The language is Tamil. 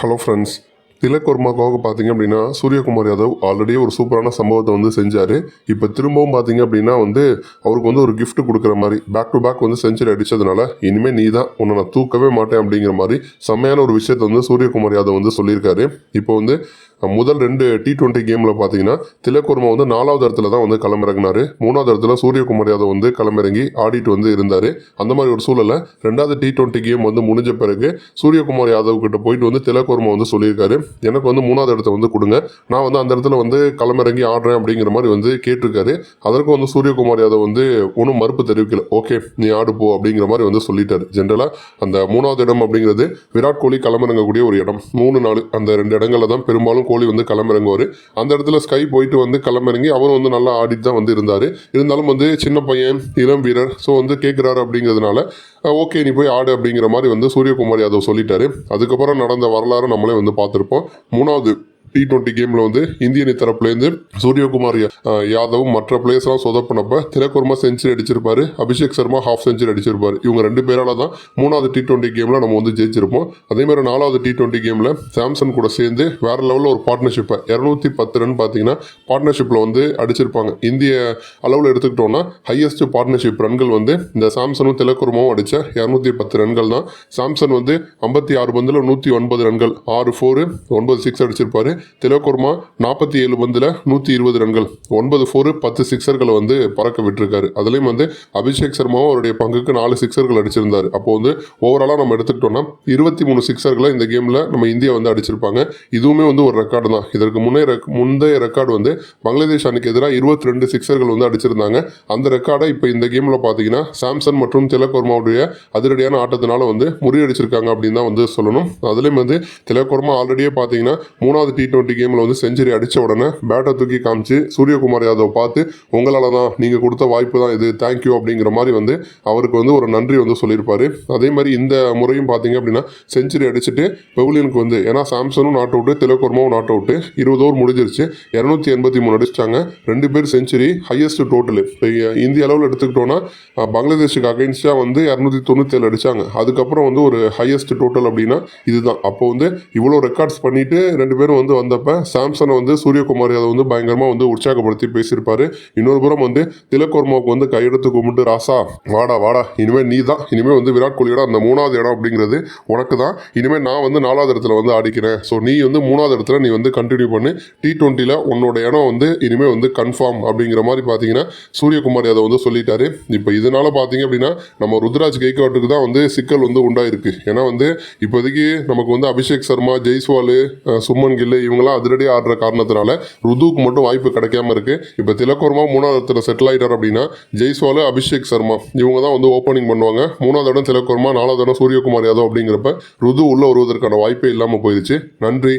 ஹலோ ஃப்ரெண்ட்ஸ் திலக் வர்மாக்காக பார்த்தீங்க அப்படின்னா சூரியகுமார் யாதவ் ஆல்ரெடி ஒரு சூப்பரான சம்பவத்தை வந்து செஞ்சார். இப்போ திரும்பவும் பார்த்தீங்க அப்படின்னா வந்து அவருக்கு வந்து ஒரு கிஃப்ட் கொடுக்குற மாதிரி பேக் டு பேக் வந்து செஞ்சுரி அடித்ததுனால இனிமேல் நீ தான் உன்னை நான் தூக்கவே மாட்டேன் அப்படிங்கிற மாதிரி செம்மையான ஒரு விஷயத்தை வந்து சூரியகுமார் யாதவ் வந்து சொல்லியிருக்காரு. இப்போ வந்து முதல் ரெண்டு டி டுவெண்ட்டி கேமில் பார்த்தீங்கன்னா திலக்குர்மா வந்து நாலாவது இடத்துல தான் வந்து களமிறங்கினாரு. மூணாவது இடத்துல சூரியகுமார் யாதவ் வந்து களமிறங்கி ஆடிட்டு வந்து இருந்தார். அந்த மாதிரி ஒரு சூழலில் ரெண்டாவது டி டுவெண்ட்டி கேம் வந்து முடிஞ்ச பிறகு சூரியகுமார் யாதவ் கிட்ட போயிட்டு வந்து திலக்குர்மா வந்து சொல்லியிருக்காரு. எனக்கு வந்து மூணாவது இடத்த வந்து கொடுங்க. நான் வந்து அந்த இடத்துல வந்து களமிறங்கி ஆடுறேன் அப்படிங்கிற மாதிரி வந்து கேட்டிருக்காரு. அதற்கு வந்து சூரியகுமார் யாதவ் வந்து ஒன்றும் மறுப்பு தெரிவிக்கல. ஓகே நீ ஆடு போ அப்படிங்கிற மாதிரி வந்து சொல்லிட்டாரு. ஜென்ரலாக அந்த மூணாவது இடம் அப்படிங்கிறது விராட் கோலி களமிறங்கக்கூடிய ஒரு இடம். மூணு நாலு அந்த ரெண்டு இடங்களில் தான் பெரும்பாலும் கோலி வந்து களமிறங்குவார். அந்த இடத்துல ஸ்கை போயிட்டு வந்து களமிறங்கி அவரும் வந்து நல்லா ஆடிட்டு தான் வந்து இருந்தார். இருந்தாலும் வந்து சின்ன பையன் இளம் வீரர் ஸோ வந்து கேட்குறாரு அப்படிங்கிறதுனால ஓகே நீ போய் ஆடு அப்படிங்கிற மாதிரி வந்து சூரியகுமார் யாதவ் சொல்லிட்டாரு. அதுக்கப்புறம் நடந்த வரலாறு நம்மளே வந்து பார்த்துருப்போம். மூணாவது டி டுவெண்ட்டி கேமில் வந்து இந்திய அணி தரப்புலேருந்து சூரியகுமார் யா- யாதவ் மற்ற பிளேயர்ஸ்லாம் சொதப்பினப்ப திலக்குர்மா செஞ்சுரி அடிச்சிருப்பாரு அபிஷேக் சர்மா ஹாஃப் செஞ்சுரி அடிச்சிருப்பாரு. இவங்க ரெண்டு பேரால தான் மூணாவது டி டுவெண்ட்டி கேமில் நம்ம வந்து ஜெயிச்சிருப்போம். அதே மாதிரி நாலாவது டி டுவெண்ட்டி கேமில் சாம்சன் கூட சேர்ந்து வேற லெவலில் ஒரு பார்ட்னர்ஷிப்பை இரநூத்தி பத்து ரன் பார்த்தீங்கன்னா பார்ட்னர்ஷிப்பில் வந்து அடிச்சிருப்பாங்க. இந்திய அளவில் எடுத்துக்கிட்டோம்னா ஹையஸ்ட் பார்ட்னர்ஷிப் ரன்கள் வந்து இந்த சாம்சனும் திலக்குர்மாவும் அடித்த இரநூத்தி பத்து ரன்கள் தான். சாம்சன் வந்து ஐம்பத்தி ஆறு பந்தில் நூற்றி ஒன்பது ரன்கள் ஆறு ஃபோரு ஒன்பது சிக்ஸ் அடிச்சிருப்பாரு. திலோகுர்மா நாற்பத்தி ஏழு பந்தில் நூற்றி இருபது ரன்கள். ஒன்பது ஃபோரு பத்து சிக்ஸர்களை வந்து பறக்க விட்டுருக்காரு. அதுலேயும் வந்து அபிஷேக் சர்மாவும் அவருடைய பங்குக்கு நாலு சிக்ஸர்கள் அடிச்சிருந்தார். அப்போ வந்து ஓவராலாக நம்ம எடுத்துக்கிட்டோம்னா இருபத்தி மூணு சிக்ஸர்களை இந்த கேமில் நம்ம இந்தியா வந்து அடிச்சிருப்பாங்க. இதுவுமே வந்து ஒரு ரெக்கார்டு தான். இதற்கு முன்னே ரெக் முந்தைய ரெக்கார்டு வந்து பங்களாதேஷ் அணிக்கு எதிராக இருபத்தி ரெண்டு சிக்ஸர்கள் வந்து அடிச்சிருந்தாங்க. அந்த ரெக்கார்டை இப்போ இந்த கேமில் பார்த்தீங்கன்னா சாம்சன் மற்றும் திலகுர்மாவுடைய அதிரடியான ஆட்டத்தினால வந்து முறியடிச்சிருக்காங்க அப்படின்னு தான் வந்து சொல்லணும். அதுலேயும் வந்து திலகுர்மா ஆல்ரெடியே பார்த்தீங்கன்னா மூணாவது டி டுவெண்ட்டி கேமில் வந்து செஞ்சுரி அடித்த உடனே பேட்டை தூக்கி காமிச்சு சூரியகுமார் யாதவ் பார்த்து உங்களால் தான் நீங்கள் கொடுத்த வாய்ப்பு தான் இது தேங்க்யூ அப்படிங்கிற மாதிரி வந்து அவருக்கு வந்து ஒரு நன்றி வந்து சொல்லியிருப்பார். அதே மாதிரி இந்த முறையும் பார்த்தீங்க அப்படின்னா செஞ்சுரி அடிச்சுட்டு பெவிலியனுக்கு வந்து ஏன்னா சாம்சனும் நாட் அவுட்டு திலகர்மாவும் நாட் அவுட்டு இருபது ஓவர் முடிஞ்சிருச்சு. இரநூத்தி எண்பத்தி மூணு அடிச்சிட்டாங்க. ரெண்டு பேர் செஞ்சுரி ஹையஸ்ட் டோட்டலு இப்போ இந்திய அளவில் எடுத்துக்கிட்டோன்னா பங்களாதேஷுக்கு அகைன்ஸ்டாக வந்து இரநூத்தி தொண்ணூத்தேழு அடித்தாங்க அதுக்கப்புறம் வந்து ஒரு ஹையஸ்ட் டோட்டல் அப்படின்னா இதுதான். அப்போ வந்து இவ்வளோ ரெக்கார்ட்ஸ் பண்ணிட்டு ரெண்டு பேரும் வந்து வந்தப்போ சாம்சனை வந்து சூரியகுமார் யாதவ் வந்து பயங்கரமாக வந்து உற்சாகப்படுத்தி பேசியிருப்பாரு. இன்னொரு புறம் வந்து திலக்வர்மாவுக்கு வந்து கையெடுத்து கும்பிட்டு ராசா வாடா வாடா இனிமேல் நீ தான் இனிமேல் வந்து விராட் கோலியோட அந்த மூணாவது இடம் அப்படிங்கிறது உனக்கு தான் இனிமேல் நான் வந்து நாலாவது இடத்துல வந்து ஆடிக்கிறேன். ஸோ நீ வந்து மூணாவது இடத்துல நீ வந்து கண்டினியூ பண்ணு. டி டுவெண்ட்டியில் உன்னோட இடம் வந்து இனிமேல் வந்து கன்ஃபார்ம் அப்படிங்கிற மாதிரி பார்த்தீங்கன்னா சூரியகுமார் யாதவ் வந்து சொல்லிட்டாரு. இப்போ இதனால பார்த்தீங்க அப்படின்னா நம்ம ருத்ராஜ் கெய்க்வாட்டுக்கு தான் வந்து சிக்கல் வந்து உண்டாயிருக்கு. ஏன்னா வந்து இப்போதைக்கு நமக்கு வந்து அபிஷேக் சர்மா ஜெய்ஸ்வாலு சுமன் கில்லு இவங்கெல்லாம் அதிரடியாக ஆடுற காரணத்தினால ருதுவுக்கு மட்டும் வாய்ப்பு கிடைக்காம இருக்கு. இப்போ திலக்கோர்மா மூணாவது இடத்துல செட்டில் ஆகிட்டார் அப்படின்னா ஜெய்ஸ்வால் அபிஷேக் சர்மா இவங்க தான் வந்து ஓப்பனிங் பண்ணுவாங்க. மூணாவது இடம் திலக்கோர்மா நாலாவது இடம் சூரியகுமார் யாதவ் அப்படிங்கிறப்ப ருது உள்ள வருவதற்கான வாய்ப்பே இல்லாமல் போயிடுச்சு. நன்றி.